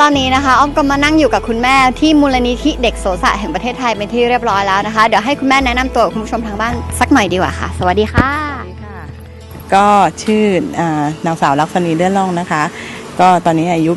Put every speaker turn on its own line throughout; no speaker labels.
ตอนนี้นะคะอ้อมก็มานั่งอยู่กับคุณแม่ที่มูลนิธิเด็กโสสะแห่งประเทศไทยเป็นที่เรียบร้อยแล้วนะคะ เดี๋ยวให้คุณแม่แนะนำตัวกับคุณผู้ชมทางบ้านสักหน่อยดีกว่าค่ะ สวัสดีค่ะ
ก็ชื่ออานางสาวลักษณีเลื่อนล่องนะคะ ก็ตอนนี้อายุ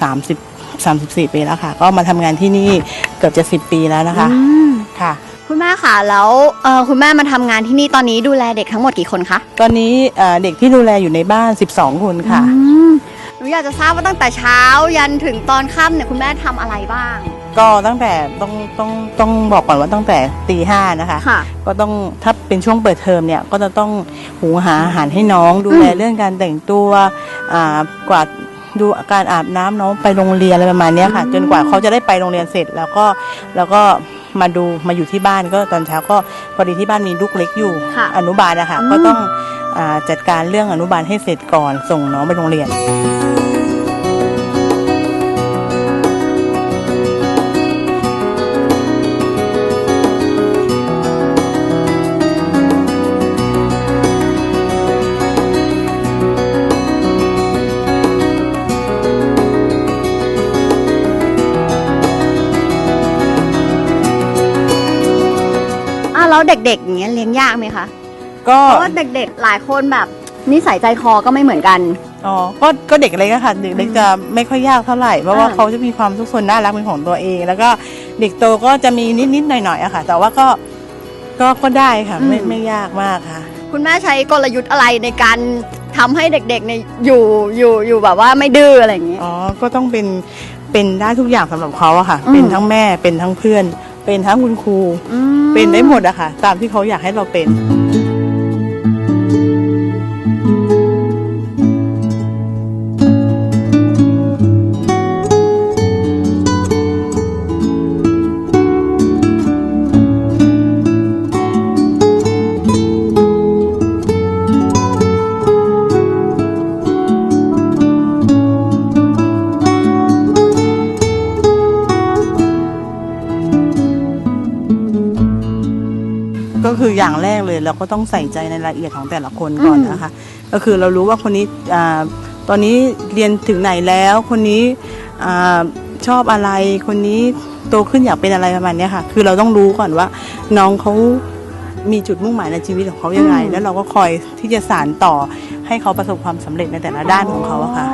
สามสิบสามสิบสี่ปีแล้วค่ะ ก็มาทำงานที่นี่เกือบจะสิบปีแล้วนะคะ
อืม
ค่ะ
คุณแม่ค่ะแล้วเอ่อคุณแม่มาทำงานที่นี่ตอนนี้ดูแลเด็กทั้งหมดกี่คนคะ
ตอนนี้เอ่อเด็กที่ดูแลอยู่ในบ้าน 12 คนค่ะ
อืมห นูอยากจะทราบว่าตั้งแต่เช้ายันถึงตอนค่ำเนี่ยคุณแม่ทำอะไรบ้าง
ก็ตั้งแต่ต้องต้องต้องบอกก่อนว่าตั้งแต่ตีห้านะคะ
ค่ะ
ก็ต้องถ้าเป็นช่วงเปิดเทอมเนี่ยก็จะต้องหุงหาอาหารให้น้องดูแลเรื่องการแต่งตัวอ่ากวาดดูการอาบน้ำน้องไปโรงเรียนอะไรประมาณเนี้ยค่ะ
อืม
จนกว่าเขาจะได้ไปโรงเรียนเสร็จ แล้วก็แล้วก็ มาดูมาอยู่ที่บ้านก็ตอนเช้าก็พอดีที่บ้านมีลูกเล็กอยู่
ค่ะ
อนุบาลนะคะ
อืม
ก็ต้องอาจัดการเรื่องอนุบาลให้เสร็จก่อนส่งน้องไปโรงเรียน
แล้วเด็กๆอย่างเงี้ยเลี้ยงยากไหมคะ
ก็
เพราะว่าเด็กๆหลายคนแบบนิสัยใจคอก็ไม่เหมือนกัน
อ๋อก็ก็เด็กเล็กอะค่ะเด็กเล็กจะไม่ค่อยยากเท่าไหร่เพราะว่า
อ่า
เขาจะมีความทุกคนน่ารักเป็นของตัวเอง แล้วก็เด็กโตก็จะมีนิดๆหน่อยๆอะค่ะ แต่ว่าก็ก็ก็ได้ค่ะไม่ไม่ยากมากค่ะ
คุณแม่ใช้กลยุทธ์อะไรในการทำให้เด็กๆเนี่ยอยู่อยู่อยู่แบบว่าไม่ดื้ออะไรอย่างเงี้ย
อ๋อ ก็ต้องเป็น เป็นได้ทุกอย่างสำหรับเขาอะค่ะ
อืม
เป็นทั้งแม่ เป็นทั้งเพื่อน เป็นทั้งคุณครู
อืม
เป็นได้หมดอะค่ะ ตามที่เขาอยากให้เราเป็น คืออย่างแรกเลยเราก็ต้องใส่ใจในรายละเอียดของแต่ละคนก่อนนะคะ ก็คือเรารู้ว่าคนนี้อ่าตอนนี้เรียนถึงไหนแล้ว คนนี้อาชอบอะไร คนนี้โตขึ้นอยากเป็นอะไรประมาณเนี้ยค่ะ คือเราต้องรู้ก่อนว่า น้องเขามีจุดมุ่งหมายในชีวิตของเขายังไง แล้วเราก็คอยที่จะสานต่อให้เขาประสบความสำเร็จในแต่ละด้านของเขาอะค่ะ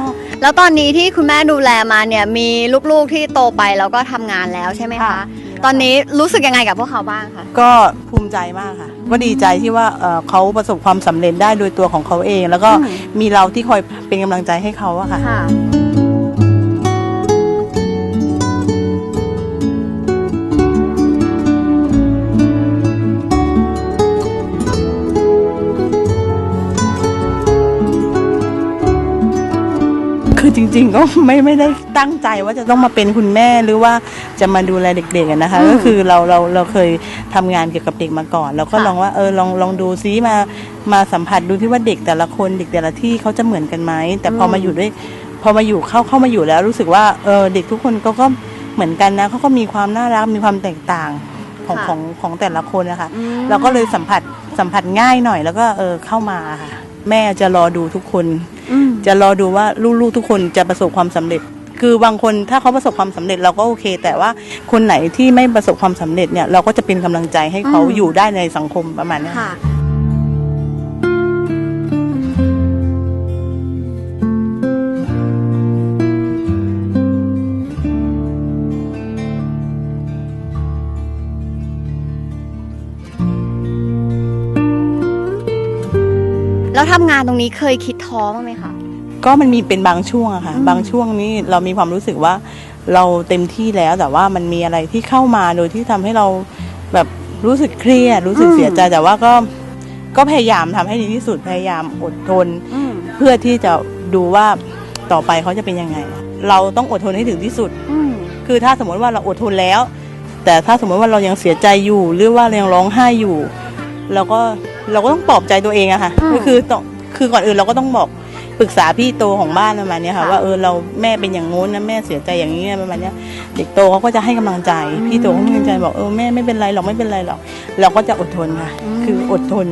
แล้วตอนนี้ที่คุณแม่ดูแลมาเนี่ยมีลูกๆที่โตไปแล้วก็ทำงานแล้วใช่ไหมคะ
ค่ะ
ตอนนี้รู้สึกยังไงกับพวกเขาบ้างคะ
ก็ภูมิใจมากค่ะก็ดีใจที่ว่าเอ่อเขาประสบความสำเร็จได้โดยตัวของเขาเอง แล้วก็
อืม
มีเราที่คอยเป็นกำลังใจให้เขาอะค่ะ
ค่ะ
คือจริง ๆ ก็ไม่ไม่ได้ตั้งใจว่าจะต้องมาเป็นคุณแม่หรือว่าจะมาดูแลเด็กๆอะนะคะ
อืม
ก็คือเราเราเราเคยทำงานเกี่ยวกับเด็กมาก่อน เราก็
ค่ะ
ลองว่าเออลองลองดูซิมามาสัมผัสดูที่ว่าเด็กแต่ละคนเด็กแต่ละที่เขาจะเหมือนกันไหมแต่พอมาอยู่ด้วย พอมาอยู่เข้าเข้ามาอยู่แล้วรู้สึกว่าเออเด็กทุกคนก็ก็เหมือนกันนะเขาก็มีความน่ารักมีความแตกต่างของ
ค่ะ
ของของแต่ละคนนะคะ
อืม
เราก็เลยสัมผัสสัมผัสง่ายหน่อยแล้วก็เออเข้ามาค่ะแม่จะรอดูทุกคน
อืม
จะรอดูว่าลูกๆทุกคนจะประสบความสำเร็จ คือบางคนถ้าเขาประสบความสำเร็จเราก็โอเค แต่ว่าคนไหนที่ไม่ประสบความสำเร็จเนี่ยเราก็จะเป็นกำลังใจให้เขา
อืม
อยู่ได้ในสังคมประมาณเนี้
ทำงานตรงนี้เคยคิดท้อบ้างไหมคะ
ก็มันมีเป็นบางช่วงอะค่ะ
อืม
บางช่วงนี้เรามีความรู้สึกว่าเราเต็มที่แล้วแต่ว่ามันมีอะไรที่เข้ามาโดยที่ทำให้เราแบบรู้สึกเครียดรู้สึกเสียใจแต่ว่าก็ก็พยายามทำให้ดีที่สุดพยายามอดทน
อืม
เพื่อที่จะดูว่าต่อไปเขาจะเป็นยังไง เราต้องอดทนให้ถึงที่สุด
อืม
คือถ้าสมมติว่าเราอดทนแล้ว แต่ถ้าสมมติว่าเรายังเสียใจอยู่ หรือว่าเรายังร้องไห้อยู่ เราก็ เราก็ต้องปลอบใจตัวเองอะค่ะ
อืม
ก็คือต้องคือก่อนอื่นเราก็ต้องบอกปรึกษาพี่โตของบ้านประมาณเนี้ยค่ะ
ค่ะ
ว่าเออเราแม่เป็นอย่างงู้นนะแม่เสียใจอย่างนี้ประมาณเนี้ยเด็กโตเขาก็จะให้กำลังใจ
อืม
พี่โตเขาให้กำลังใจบอกเออแม่ไม่เป็นไรหรอกไม่เป็นไรหรอกเราก็จะอดทนค่ะ
อืม
คืออดทน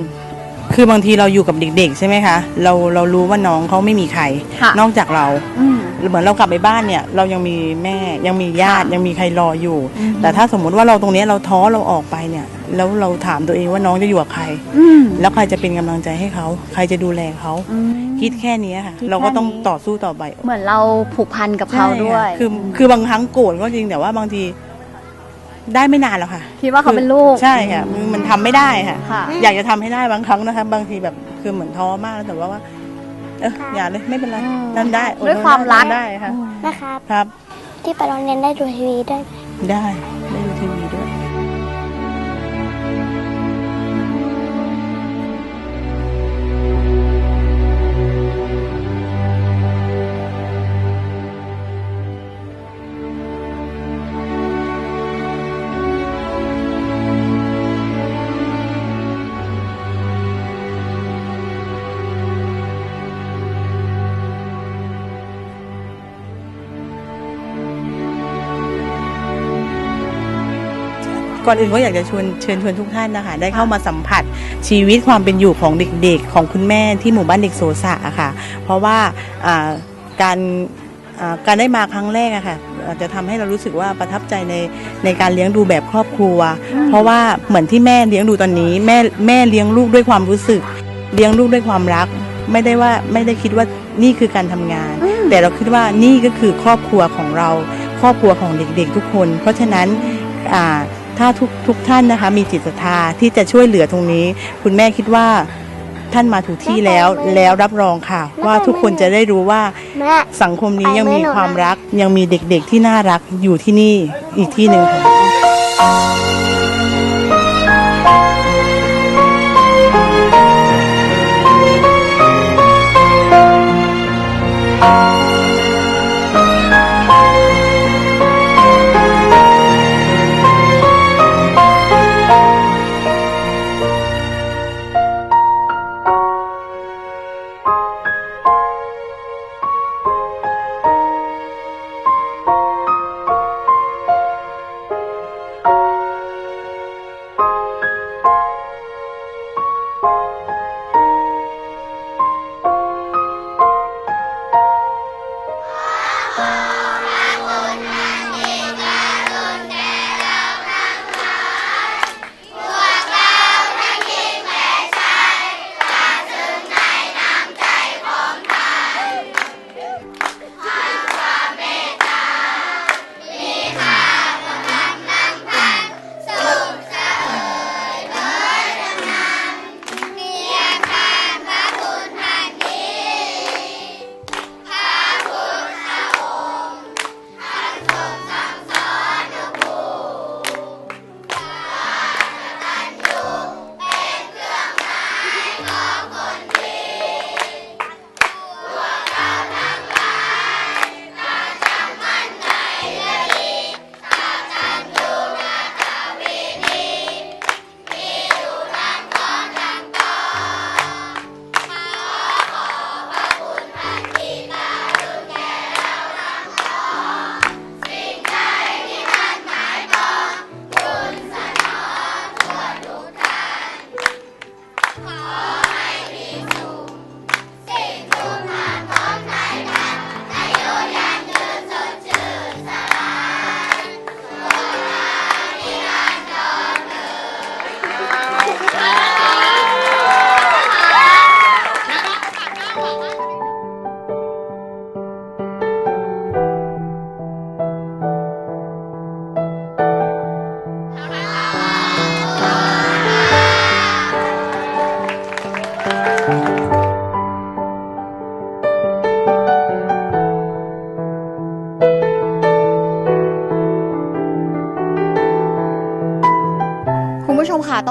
คคือบางทีเราอยู่กับเด็กๆ ใช่ไหมคะ เราเรารู้ว่าน้องเขาไม่มีใคร
ค่ะ
นอกจากเรา
อืม
เหมือนเรากลับไปบ้านเนี่ย เรายังมีแม่ยังมีญาติ
ค่ะ
ยังมีใครรออยู่
อืม
แต่ถ้าสมมุติว่าเราตรงเนี้ยเราท้อเราออกไปเนี่ย แล้วเราถามตัวเองว่าน้องจะอยู่กับใคร
อืม
แล้วใครจะเป็นกำลังใจให้เขา ใครจะดูแลเขา
อืม
คิดแค่นี้ค่ะ
คิดแค่นี้
เราก็ต้องต่อสู้ต่อไป
เหมือนเราผูกพันกับเขาด้วย
ใช่ค่ะคือคือบางครั้งโกรธก็จริงแต่ว่าบางที ได้ไม่นานแล้วค่ะ
คิดว่าเขาเป็นลูก
ใช่ค่ะมันมันทำไม่ได้ค่ะ
ค่ะ
อยากจะทำให้ได้บางครั้งนะคะ บางทีแบบคือเหมือนท้อมากแล้วแต่ว่าว่าเอออย่าเลยไม่เป็นไร
อืม
ทำได้อ
ด้วย
ทน
ความรัก
ทำได้ค่ะ
นะครับ
ครับ
ที่ไปโรงเรียนได้ดูทีวีด้วย
ได้ได้ดูทีวี ก่อนอื่นก็อยากจะชวนเชิญชวนทุกท่านนะคะ ได้เข้ามาสัมผัสชีวิตความเป็นอยู่ของเด็กๆ ของคุณแม่ที่หมู่บ้านเด็กโสสะอะค่ะ เพราะว่าการการได้มาครั้งแรกอะค่ะอาจจะทำให้เรารู้สึกว่าประทับใจในในการเลี้ยงดูแบบครอบครัว เพราะว่าเหมือนที่แม่เลี้ยงดูตอนนี้ แม่แม่เลี้ยงลูกด้วยความรู้สึก เลี้ยงลูกด้วยความรัก ไม่ได้ว่าไม่ได้คิดว่านี่คือการทำงาน แต่เราคิดว่านี่ก็คือครอบครัวของเรา ครอบครัวของเด็กๆ ทุกคน เพราะฉะนั้นอ่า ถ้าทุกทุกท่านนะคะ มีจิตศรัทธาที่จะช่วยเหลือตรงนี้ คุณแม่คิดว่าท่านมาถูกที่แล้วแล้วรับรองค่ะ ว่าทุกคนจะได้รู้ว่า
แม่
สังคมนี้ยังมี
ไปไหมหนู
ความรักยังมีเด็กๆที่น่ารักอยู่ที่นี่อีกที่หนึ่ง
ค่ะ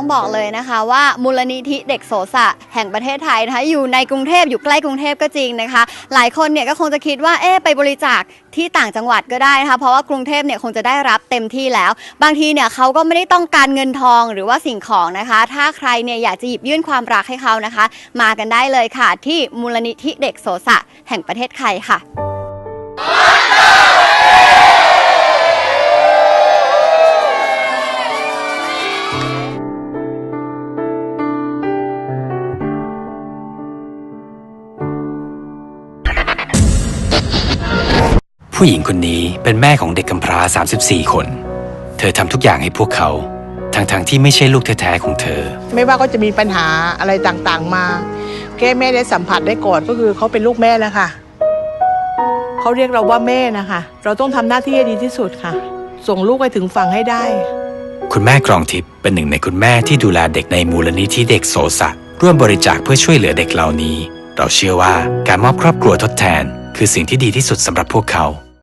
ต้องบอกเลยนะคะว่ามูลนิธิเด็กโสสะแห่งประเทศไทยนะคะอยู่ในกรุงเทพอยู่ใกล้กรุงเทพก็จริงนะคะ หลายคนเนี่ยก็คงจะคิดว่าเอ๊ะไปบริจาคที่ต่างจังหวัดก็ได้นะคะเพราะว่ากรุงเทพเนี่ยคงจะได้รับเต็มที่แล้ว บางทีเนี่ยเขาก็ไม่ได้ต้องการเงินทองหรือว่าสิ่งของนะคะ ถ้าใครเนี่ยอยากจะหยิบยื่นความรักให้เขานะคะ มากันได้เลยค่ะ ที่มูลนิธิเด็กโสสะแห่งประเทศไทยค่ะ
ผู้หญิงคนนี้เป็นแม่ของเด็กกำพร้า 34 คน เธอทำทุกอย่างให้พวกเขาทั้งๆที่ไม่ใช่ลูกแท้ๆของเธอ
ไม่ว่าเขาจะมีปัญหาอะไรต่างๆมา แค่แม่ได้สัมผัสได้ก่อนก็คือเขาเป็นลูกแม่แล้วค่ะเขาเรียกเราว่าแม่นะคะ เราต้องทำหน้าที่ให้ดีที่สุดค่ะ ส่งลูกไปถึงฝั่งให้ได้
คุณแม่กรองทิพย์เป็นหนึ่งในคุณแม่ที่ดูแลเด็กในมูลนิธิเด็กโสสะร่วมบริจาคเพื่อช่วยเหลือเด็กเหล่านี้ เราเชื่อว่าการมอบครอบครัวทดแทน คือสิ่งที่ดีที่สุดสำหรับพวกเขา